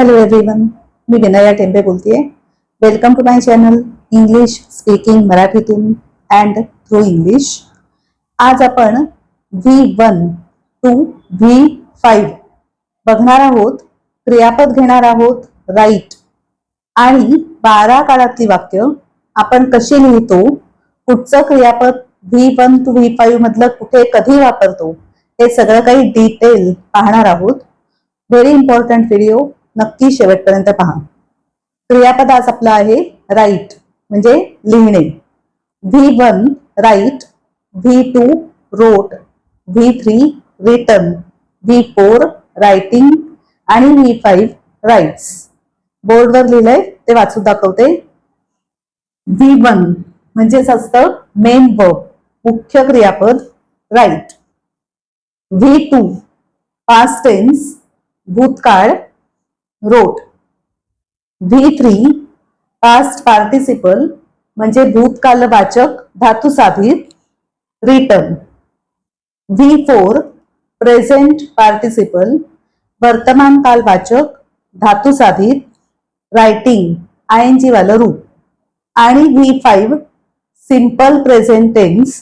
Hello everyone मी विनया टेंबे बोलतेय. Welcome to my channel English speaking मराठीतून and through English आज आपण V one two V five बघणार आहोत क्रियापद घेणार आहोत राईट आणि बारा काळातली वाक्य आपण कशी लिहितो कुठचं क्रियापद V one two V five मधलं कुठे कधी वापरतो हे सगळं काही डिटेल पाहणार आहोत. व्हेरी इम्पॉर्टंट व्हिडिओ नक्की शेवटपर्यंत पहा. क्रियापद आज आपलं आहे राईट म्हणजे लिहिणे. V one write V two wrote V three written V four writing आणि व्ही फाईव्ह राईट्स बोर्डवर लिहिलंय ते वाचून दाखवते. व्ही वन म्हणजेच असतं मेन वर्ब मुख्य क्रियापद write V two past tense भूतकाळ wrote V three past participle म्हणजे भूतकालवाचक धातू साधित written V four present participle वर्तमान कालवाचक धातू साधित रायटिंग आय एन जी वालं रूप. आणि V five simple present tense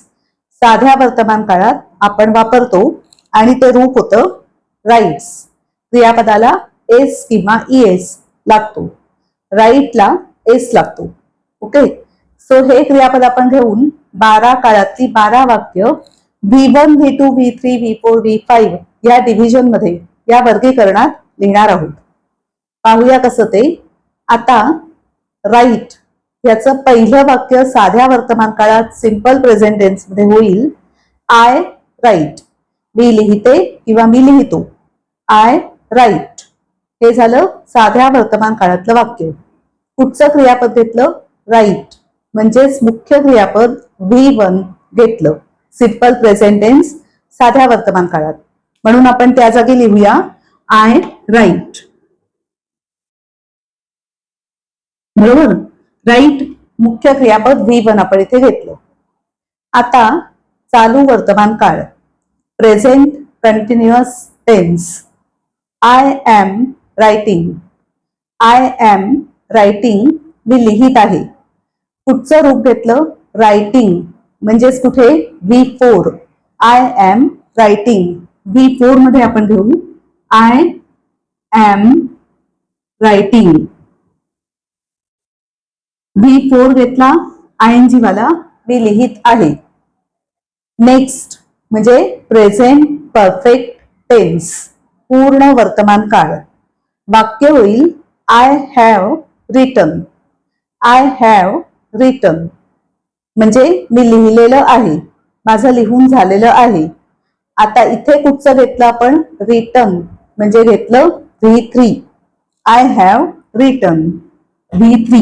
साध्या वर्तमान काळात आपण वापरतो आणि ते रूप होतं राईट्स क्रियापदाला एस किंवा ई एस लागतो. राईटला एस लागतो. ओके सो हे क्रियापद आपण घेऊन बारा काळातली बारा वाक्य V one V two V three V four V five या डिव्हिजनमध्ये या वर्गीकरणात लिहिणार आहोत. पाहूया कसं ते. आता राईट याचं पहिलं वाक्य साध्या वर्तमान काळात सिंपल प्रेझेंट टेन्समध्ये होईल. आय राईट मी लिहिते किंवा मी लिहितो. आय राईट हे झालं साध्या वर्तमान काळातलं वाक्य. पुढचं क्रियापद घेतलं राईट म्हणजेच मुख्य क्रियापद व्ही वन घेतलं. सिंपल प्रेझेंटेन्स साध्या वर्तमान काळात. म्हणून आपण त्या जागी लिहूया आय राईट बरोबर? राईट मुख्य क्रियापद व्ही वन आपण इथे घेतलं. आता चालू वर्तमान काळ. Present continuous tense I am writing I am writing मी लिहित आहे. कुठचं रूप घेतलं? रायटिंग म्हणजेच कुठे? V four I am writing V फोरमध्ये आपण घेऊ. I am writing V four घेतला. आय एन जी वाला मी लिहित आहे. नेक्स्ट म्हणजे प्रेझेंट परफेक्ट टेन्स पूर्ण वर्तमान काळ. वाक्य होईल I have written I have written म्हणजे मी लिहिलेलं आहे. माझं लिहून झालेलं आहे. आता इथे कुठचं घेतलं आपण? रिटन म्हणजे घेतलं V three I have written V three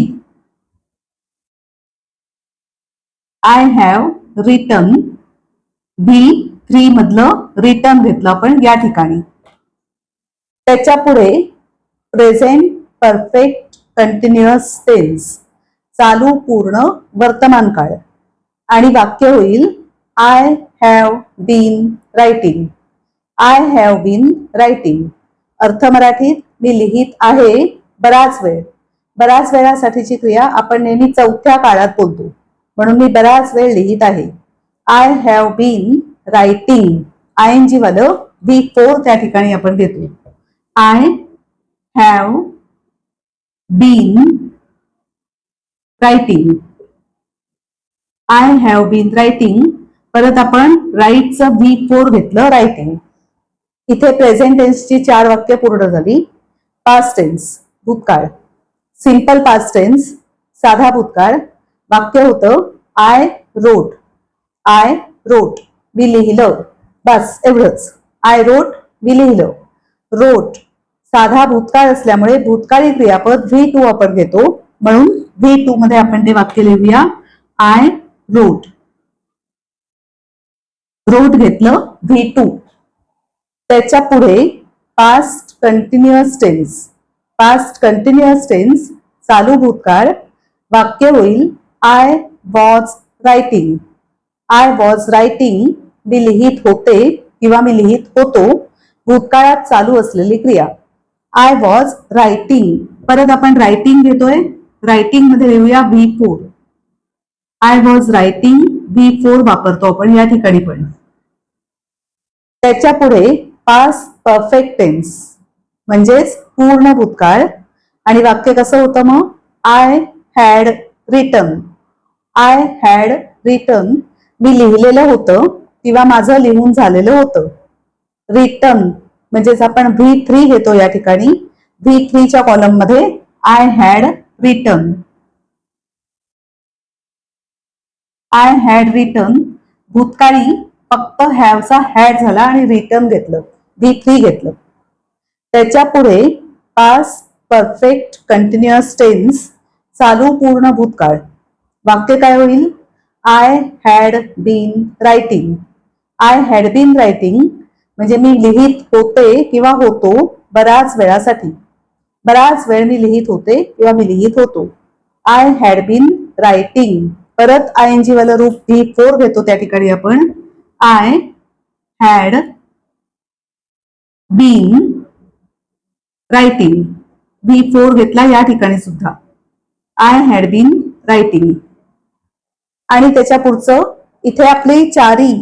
I have written V three मधलं रिटर्न घेतलं आपण या ठिकाणी. त्याच्या पुढे प्रेझेंट परफेक्ट कंटिन्युअस टेन्स. चालू पूर्ण वर्तमान काळ. आणि वाक्य होईल I have been writing I have been writing अर्थ मराठीत मी लिहित आहे बराच वेळ. बराच वेळासाठीची क्रिया आपण नेहमी चौथ्या काळात बोलतो. म्हणून मी बराच वेळ लिहित आहे. I have been writing I N G वालं बी फोर त्या ठिकाणी आपण घेतो. I have been writing I have been writing परत आपण राईटचं व्ही फोर घेतलं रायटिंग इथे प्रेझेंट टेन्सची चार वाक्य पूर्ण झाली. पास्ट टेन्स भूतकाळ. सिंपल पास्ट टेन्स साधा भूतकाळ. वाक्य होतं आय रोट आय रोट मी लिहिलं. बस एवढंच. आय रोट मी लिहिलं. रोट साधा भूतकाळ असल्यामुळे भूतकाळी क्रियापद व्ही टू आपण घेतो. म्हणून व्ही टू मध्ये आपण ते वाक्य लिहूया. आय रोट रोट घेतलं व्ही टू त्याच्या पुढे past continuous tense past continuous tense चालू भूतकाळ. वाक्य होईल I was writing I was writing मी लिहित होते किंवा मी लिहित होतो. भूतकाळात चालू असलेली क्रिया. आय वॉज रायटिंग परत आपण रायटिंग घेतोय. रायटिंगमध्ये लिहूया V four I was writing V four वापरतो आपण या ठिकाणी पण. त्याच्या पुढे पास परफेक्ट टेन्स म्हणजेच पूर्ण भूतकाळ. आणि वाक्य कसं होतं मग? I had written I had written मी लिहिलेलं होतं किंवा माझं लिहून झालेलं होतं. रिटर्न म्हणजेच आपण व्ही थ्री घेतो या ठिकाणी. व्ही थ्रीच्या कॉलममध्ये I had written I had written भूतकाळी फक्त हॅवचा हॅड झाला आणि रिटर्न घेतलं. व्ही थ्री घेतलं. त्याच्या पुढे पास परफेक्ट कंटिन्युअस टेन्स चालू पूर्ण भूतकाळ. वाक्य काय होईल? I had been writing I had been writing म्हणजे मी लिहित होते किंवा होतो बऱ्याच वेळासाठी. बराच वेळ मी लिहित होते किंवा मी लिहित होतो. आय हॅड बीन रायटिंग परत आय एन जी वाला रूप व्ही फोर घेतो त्या ठिकाणी आपण. I had been writing V four घेतला या ठिकाणी सुद्धा. आय हॅड बीन रायटिंग आणि त्याच्या पुढचं इथे आपली चारी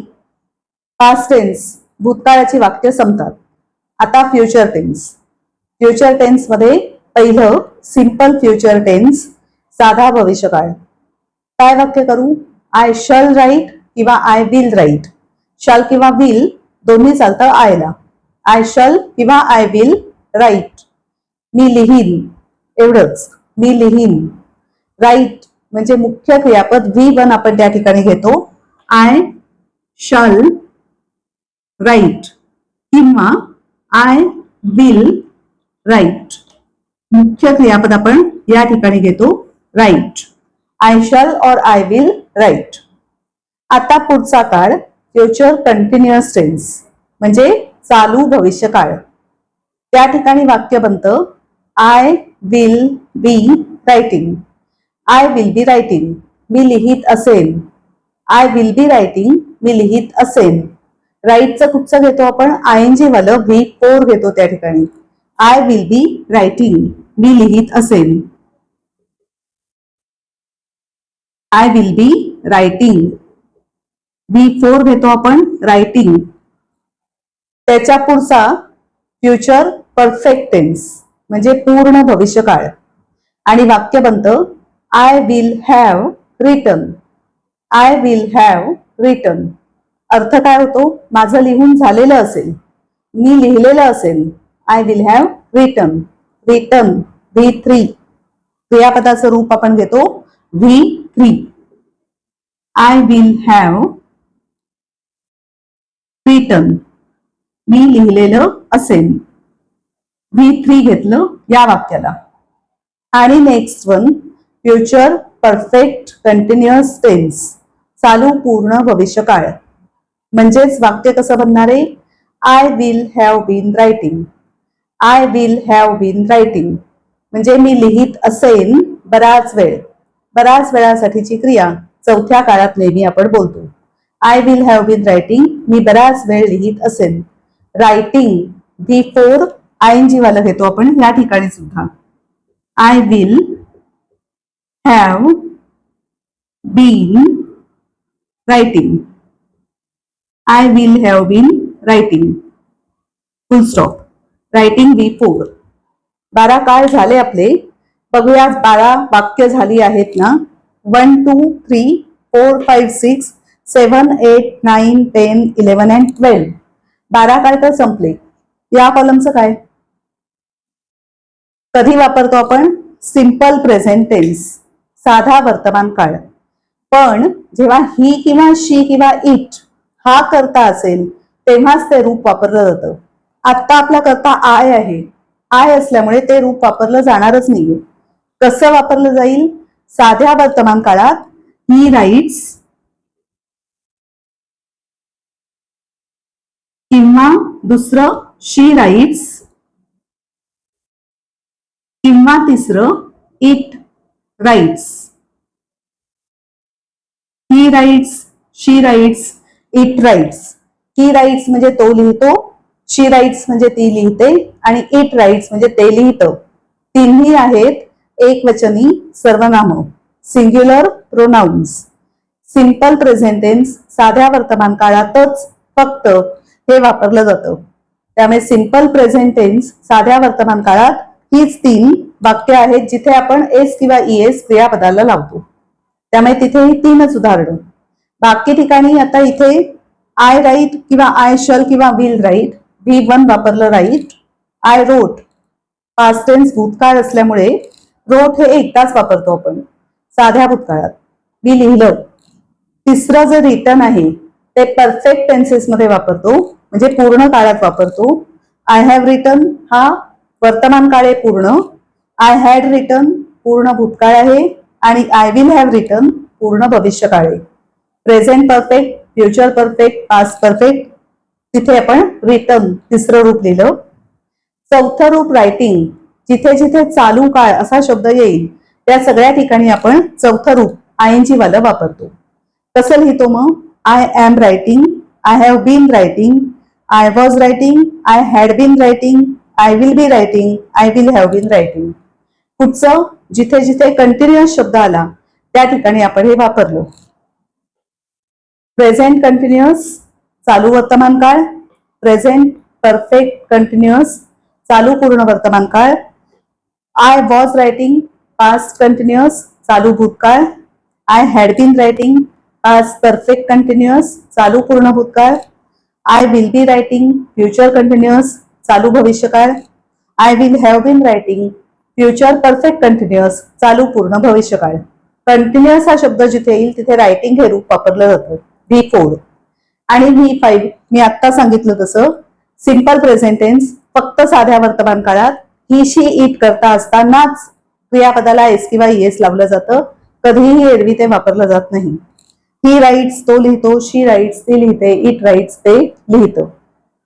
पास्ट टेन्स भूतकाळाची वाक्य संपतात. आता फ्युचर टेन्स फ्युचर टेन्समध्ये पहिलं सिंपल फ्युचर टेन्स साधा भविष्यकाळ. काय वाक्य करू? आय शल राईट किंवा आय विल राईट शल किंवा विल दोन्ही चालतं आयला आय शल किंवा आय विल राईट मी लिहीन. एवढंच. मी लिहीन. राईट म्हणजे मुख्य क्रियापद व्ही वन आपण त्या ठिकाणी घेतो. आय शल राईट किंवा आय विल राईट मुख्य क्रियापद आपण या ठिकाणी घेतो. राईट आय शल और आय विल राईट आता पुढचा काळ फ्युचर कंटिन्युअस टेन्स म्हणजे चालू भविष्य काळ त्या ठिकाणी वाक्य बनतं I will be writing I will be writing मी लिहित असेन. आय विल बी रायटिंग मी लिहित असेन. राईटचं कुठचा घेतो आपण. आय एन जी वालं व्ही फोर घेतो त्या ठिकाणी. आय विल बी रायटिंग मी लिहित असेन. I will be writing V four घेतो आपण रायटिंग त्याच्या पुढचा फ्युचर परफेक्ट टेन्स म्हणजे पूर्ण भविष्यकाळ. आणि वाक्य बनतं I will have written I will have written अर्थ काय होतो? माझं लिहून झालेलं असेल. मी लिहिलेलं असेल. I will have written written V three क्रियापदाचं रूप आपण घेतो V three I will have written मी लिहिलेलं असेल. व्ही थ्री घेतलं या वाक्याला. आणि next one future perfect continuous tense चालू पूर्ण भविष्यकाळ. म्हणजेच वाक्य कसं बनणार आहे? I will have been writing I will have been writing म्हणजे मी लिहित असेन बराच वेळ. बराच वेळासाठीची क्रिया. चौथ्या काळात नेहमी आपण बोलतो. I will have been writing मी बराच वेळ लिहित असेन. Writing V four I N G वाला घेतो आपण या ठिकाणी सुद्धा. I will have been writing I will have been writing full stop writing V four बारा काय झाले आपले. बघूया बारा वाक्य झाली आहेत ना. One two three four five six seven eight nine ten eleven and twelve बारा काय तर संपले. या कॉलमचं काय? कधी वापरतो आपण? सिंपल प्रेझेंट टेन्स साधा वर्तमान काळ पण जेव्हा ही किंवा शी किंवा इट हा करता असेल तेव्हाच ते रूप वापरलं जातं. आत्ता आपला करता आय आहे. आय असल्यामुळे ते रूप वापरलं जाणारच नाहीये. कसं वापरलं जाईल? साध्या वर्तमान काळात ही राईट्स किंवा दुसरं शी राईट्स किंवा तिसरं it writes he writes she writes it writes he writes म्हणजे तो लिहितो. शी राईट्स म्हणजे ती लिहिते. आणि इट राईट्स म्हणजे ते लिहितं. तिन्ही आहेत एक वचनी सर्वनाम. सिंग्युलर प्रोनाउन्स सिंपल प्रेझेंटेन्स साध्या वर्तमान काळातच फक्त हे वापरलं जातं. त्यामुळे सिंपल प्रेझेंटेन्स साध्या वर्तमान काळात हीच तीन वाक्य आहेत जिथे आपण एस किंवा ईएस क्रियापदाला लावतो. त्यामुळे तिथे ही तीनच उदाहरणं. बाकी ठिकाणी आता इथे आय राईट किंवा आय शल किंवा विल राईट व्ही वन वापरलं write I wrote past tense भूतकाळ असल्यामुळे रोट हे एकदाच वापरतो आपण. साध्या भूतकाळात. मी लिहिलं तिसरं जे रिटर्न आहे ते परफेक्ट टेन्सेसमध्ये वापरतो म्हणजे पूर्ण काळात वापरतो. आय हॅव रिटर्न हा वर्तमान काळ आहे पूर्ण. आय हॅड रिटर्न पूर्ण भूतकाळ आहे आणि आय विल हॅव रिटर्न पूर्ण भविष्यकाळ आहे. Present perfect future perfect past perfect. तिथे आपण रिटर्न तिसरं रूप लिहिलं. चौथं रूप रायटिंग. जिथे जिथे चालू काळ असा शब्द येईल त्या सगळ्या ठिकाणी आपण चौथं रूप आय एन जी वाला वापरतो. कसं लिहितो मग? I am writing I have been writing I was writing I had been writing I will be writing I will have been writing पुढचं जिथे जिथे कंटिन्युअस शब्द आला त्या ठिकाणी आपण हे वापरलं. प्रेझेंट कंटिन्युअस चालू वर्तमान काळ प्रेझेंट परफेक्ट कंटिन्युअस चालू पूर्ण वर्तमान काळ. I was writing past continuous चालू भूतकाळ. I had been writing past perfect continuous चालू पूर्ण भूतकाळ. I will be writing future continuous चालू भविष्यकाळ. I will have been writing future perfect continuous चालू पूर्ण भविष्यकाळ. कंटिन्युअस हा शब्द जिथे येईल तिथे रायटिंग हे रूप वापरलं जातं. V four. आणि व्ही फाईव्ह मी आत्ता सांगितलं तसं. सिंपल प्रेझेंटेन्स फक्त साध्या वर्तमान काळात. ही शी इट करता असतानाच क्रियापदाला एस किंवा एस लावलं जातं. कधीही एरवी ते वापरलं जात नाही. ही राईट्स तो लिहितो. शी राईट्स ती लिहिते. इट राईट्स ते लिहितं.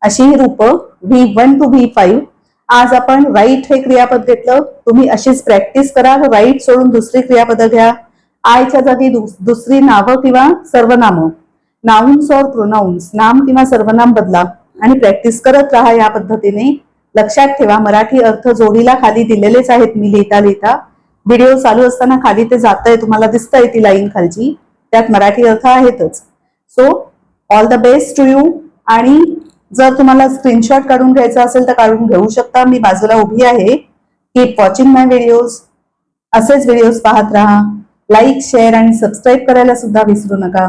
अशी ही रूपं V one two V five आज आपण राईट हे क्रियापद घेतलं. तुम्ही अशीच प्रॅक्टिस करा राईट सोडून दुसरी क्रियापदं घ्या. आयच्या जागी दुसरी नावं किंवा सर्वनामं. नाउन्स और प्रोनाउन्स. नाम किंवा सर्वनाम बदला आणि प्रॅक्टिस करत राहा या पद्धतीने. लक्षात ठेवा मराठी अर्थ जोडीला खाली दिलेलेच आहेत. मी लिहिता लिहिता व्हिडिओ चालू असताना खाली ते जातंय तुम्हाला दिसतंय ती लाईन खालची. त्यात मराठी अर्थ आहेतच. So all the best to you आणि जर तुम्हाला स्क्रीनशॉट काढून घ्यायचा असेल तर काढून घेऊ शकता. मी बाजूला उभी आहे. कीप वॉचिंग माय व्हिडिओज असेच व्हिडिओज पाहत राहा. लाईक शेअर आणि सबस्क्राईब करायला सुद्धा विसरू नका.